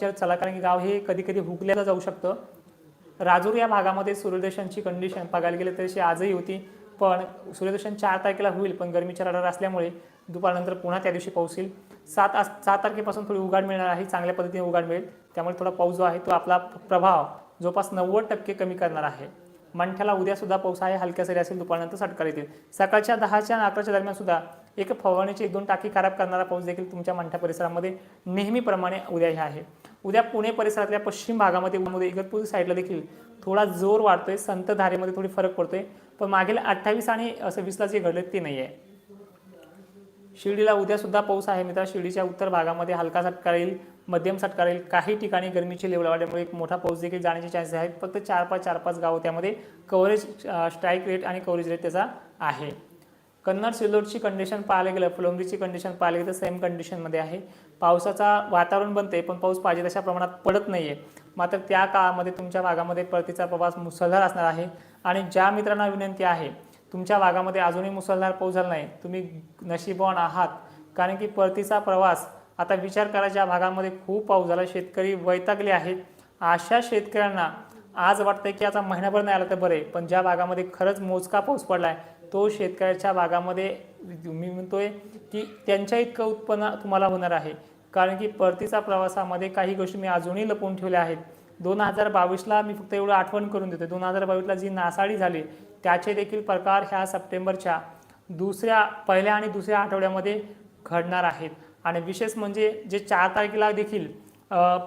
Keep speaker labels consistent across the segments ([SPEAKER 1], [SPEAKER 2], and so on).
[SPEAKER 1] चला कारण की गाव हे कधी कधी हुकल्याला जाऊ शकतं. राजूर या भागामध्ये सूर्यदर्शनची कंडिशन बघायला गेलं तशी आजही होती. पण सूर्यदर्शन चार तारखेला होईल पण गरमीच्या रडार असल्यामुळे दुपारनंतर पुन्हा त्या दिवशी पाऊस येईल. सात आज सात तारखेपासून थोडी उघाड मिळणार आहे चांगल्या पद्धतीने उघाड मिळेल. त्यामुळे थोडा पाऊस जो आहे तो आपला प्रभाव जवळपास नव्वद टक्के कमी करणार आहे. मंठ्याला उद्यासुद्धा पाऊस आहे हलक्या सरी असेल दुपारनंतर सटकार येतील. सकाळच्या दहाच्या आणि अकराच्या दरम्यान सुद्धा एक फवारणीची एक दोन टाकी खराब करणारा पाऊस देखील तुमच्या मंठ्या परिसरामध्ये नेहमीप्रमाणे उद्या हे आहे. उद्या पुणे परिसरातल्या पश्चिम भागामध्ये इगतपुरी साईडला देखील थोडा जोर वाढतोय संत धारेमध्ये थोडी फरक पडतोय पण मागील अठ्ठावीस आणि सव्वीसला जे घडले ते नाही आहे शिर्डीला उद्या सुद्धा पाऊस आहे मित्र शिर्डीच्या उत्तर भागामध्ये हलका सटका येईल मध्यम सटकार येईल काही ठिकाणी गरमीची लेवल वाढल्यामुळे एक मोठा पाऊस देखील जाण्याचे चान्सेस आहेत. फक्त चार पाच चार पाच गावं त्यामध्ये कव्हरेज स्ट्राईक रेट आणि कव्हरेज रेट त्याचा आहे. कन्नड सिल्लोडची कंडिशन पाहायला गेलं फुलंबरीची कंडिशन पाहायला गेलं तर सेम कंडिशनमध्ये आहे. पावसाचा वातावरण बनते पण पाऊस पाहिजे तशा प्रमाणात पडत नाही आहे मात्र त्या काळामध्ये तुमच्या भागामध्ये परतीचा प्रवास मुसळधार असणार आहे. आणि ज्या मित्रांना विनंती आहे तुमच्या भागामध्ये अजूनही मुसळधार पाऊस झाला नाही. तुम्ही नशीबवान आहात. कारण की परतीचा प्रवास आता विचार करा ज्या भागामध्ये खूप पाऊस झाला शेतकरी वैतागले आहेत. अशा शेतकऱ्यांना आज वाटतंय की आता महिनाभर नाही आला तर बरे पण ज्या भागामध्ये खरंच मोजका पाऊस पडला आहे तो शेतकऱ्याच्या भागामध्ये मी म्हणतोय की त्यांच्या इतकं उत्पन्न तुम्हाला होणार आहे. कारण की परतीचा प्रवासामध्ये काही गोष्टी मी अजूनही लपवून ठेवल्या आहेत. दोन हजार बावीसला मी फक्त एवढं आठवण करून देतो दोन हजार बावीसला जी नासाडी झाली त्याचे देखील प्रकार ह्या सप्टेंबरच्या दुसऱ्या पहिल्या आणि दुसऱ्या आठवड्यामध्ये घडणार आहेत. आणि विशेष म्हणजे जे चार तारखेला देखील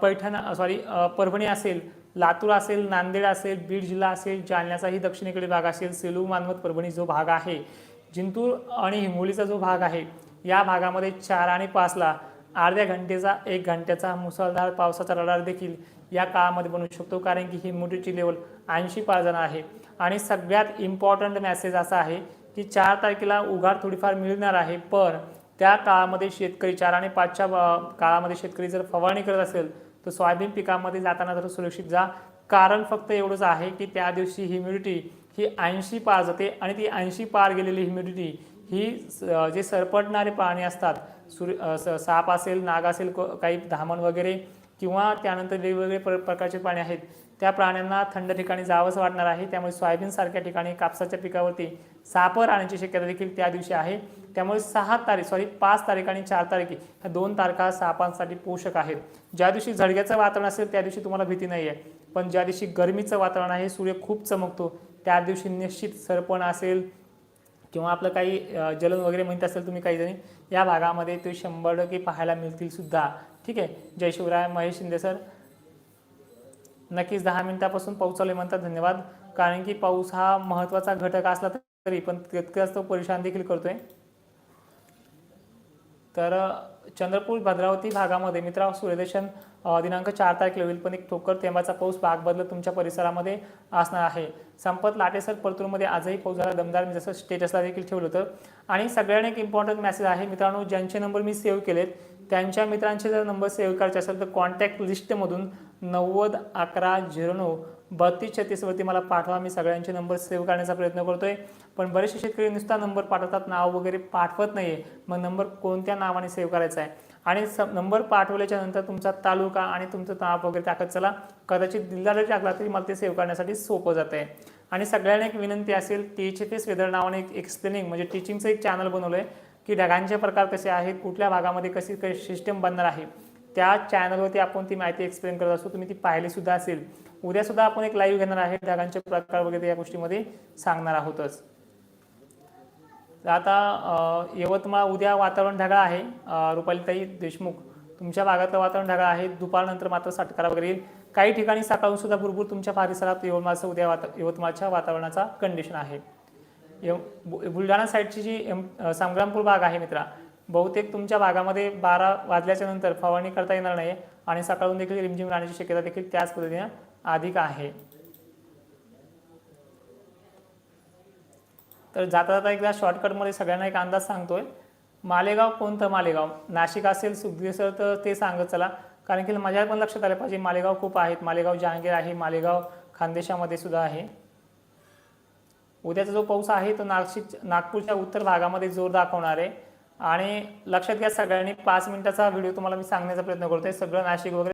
[SPEAKER 1] पैठण सॉरी परभणी असेल लातूर असेल नांदेड असेल बीड जिल्हा असेल जालन्याचाही दक्षिणेकडील भाग असेल सेलू मानवत परभणी जो भाग आहे जिंतूर आणि हिंगोलीचा जो भाग आहे या भागामध्ये चार आणि पाचला अर्ध्या घंटेचा एक घंट्याचा मुसळधार पावसाचा रडार देखील या काळामध्ये बनू शकतो कारण की ह्युमिडिटी लेवल ऐंशी पार जाणार आहे. आणि सगळ्यात इम्पॉर्टंट मेसेज असा आहे की चार तारखेला उघाड थोडीफार मिळणार आहे पण त्या काळामध्ये शेतकरी चार आणि पाचच्या काळामध्ये शेतकरी जर फवारणी करत असेल तर सोयाबीन पिकामध्ये जाताना जर सुरक्षित जा. कारण फक्त एवढंच आहे की त्या दिवशी ह्युमिडिटी ही ऐंशी पार जाते आणि ती ऐंशी पार गेलेली ह्युमिडिटी ही स- जे सरपटणारे प्राणी असतात सूर्य साप असेल नाग असेल काही धामण वगैरे किंवा त्यानंतर वेगवेगळे प्र प्रकारचे प्राणी आहेत त्या प्राण्यांना थंड ठिकाणी जावंच वाटणार आहे. त्यामुळे सोयाबीनसारख्या ठिकाणी कापसाच्या पिकावरती सापर आणण्याची शक्यता देखील त्या दिवशी आहे. त्यामुळे सहा तारीख सॉरी पाच तारीख आणि चार तारीख ह्या दोन तारखा सापांसाठी पोषक आहेत. ज्या दिवशी झडग्याचं वातावरण असेल त्या दिवशी तुम्हाला भीती नाही आहे पण ज्या दिवशी गरमीचं वातावरण आहे सूर्य खूप चमकतो त्या दिवशी निश्चित सरपण असेल किंवा आपलं काही जलन वगैरे म्हणत असेल तुम्ही काही जणी या भागामध्ये ते शंभर टक्के पाहायला मिळतील सुद्धा. ठीक आहे? जय शिवराय महेश शिंदे सर. नक्कीच दहा मिनिटापासून पाऊस चालू म्हणतात. धन्यवाद. कारण की पाऊस हा महत्त्वाचा घटक असला तरी पण तितकाच तो परेशान देखील करतोय. तर चंद्रपूर भद्रावती भागामध्ये मित्रा सूर्यदर्शन दिनांक चार तारखेला होईल पण एक ठोकर थेंबाचा पाऊस भाग बदलत तुमच्या परिसरामध्ये असणार आहे. संपत लाटेसर परतूरमध्ये आजही पाऊस झाला दमदार मी जसं स्टेटसला देखील ठेवलं होतं. आणि सगळ्यांना एक इम्पॉर्टंट मेसेज आहे मित्रांनो ज्यांचे नंबर मी सेव्ह केलेत त्यांच्या मित्रांचे जर नंबर सेव्ह करायचे असेल तर कॉन्टॅक्ट लिस्टमधून नव्वद अकरा झिरो नऊ बत्तीस छत्तीसवरती मला पाठवा. मी सगळ्यांचे नंबर सेव्ह करण्याचा प्रयत्न करतो आहे पण बरेचसे शेतकरी नुसता नंबर पाठवतात नाव वगैरे पाठवत नाही आहे मग नंबर कोणत्या नावाने सेव्ह करायचा आहे? आणि स नंबर पाठवल्याच्या नंतर तुमचा तालुका आणि तुमचं नाव वगैरे टाकत चला. कदाचित दिल्ला जरी टाकला तरी मला ते सेव्ह करण्यासाठी सोपं जातं आहे आणि सगळ्यांना एक विनंती असेल टीचे एफ एस वेदर नावाने एक एक्सप्लेनिंग म्हणजे टीचिंगचं एक चॅनल बनवलं आहे की ढगांचे प्रकार कसे आहेत कुठल्या भागामध्ये कशी काही सिस्टम बनणार आहे. त्या चॅनलवरती आपण ती माहिती एक्सप्लेन करत असतो. तुम्ही ती पाहिलीसुद्धा असेल. उद्या उद्यासुद्धा आपण एक लाईव्ह घेणार आहे ढगांचे प्रकार वगैरे या गोष्टीमध्ये सांगणार आहोतच. आता यवतमाळ उद्या वातावरण ढगाळ आहे. रुपालीताई देशमुख तुमच्या भागातलं वातावरण ढगाळ आहे. दुपारनंतर मात्र साटकारा वगैरे येईल. काही ठिकाणी सकाळून सुद्धा भरपूर तुमच्या परिसरात यवतमाळचं उद्या वाता यवतमाळच्या वातावरणाचा कंडिशन आहे. यव बुलढाणा साईडची जी एम संग्रामपूर भाग आहे मित्रा बहुतेक तुमच्या भागामध्ये बारा वाजल्याच्या नंतर फवारणी करता येणार नाही आणि सकाळून देखील रिमझिम राहण्याची शक्यता देखील त्याच पद्धतीने अधिक आहे. तर जाता जाता एकदा शॉर्टकटमध्ये सगळ्यांना एक अंदाज सांगतोय. मालेगाव कोणतं मालेगाव? नाशिक असेल सुखदेव सर तर ते सांगत चला. कारण की माझ्या पण लक्षात आलं पाहिजे मालेगाव खूप आहेत. मालेगाव जहांगीर आहे मालेगाव खानदेशामध्ये सुद्धा आहे. उद्याचा जो पाऊस आहे तो नाशिक नागपूरच्या उत्तर भागामध्ये जोर दाखवणार आहे. आणि लक्षात घ्या सगळ्यांनी पाच मिनिटाचा व्हिडिओ तुम्हाला मी सांगण्याचा प्रयत्न करतोय. सगळं नाशिक वगैरे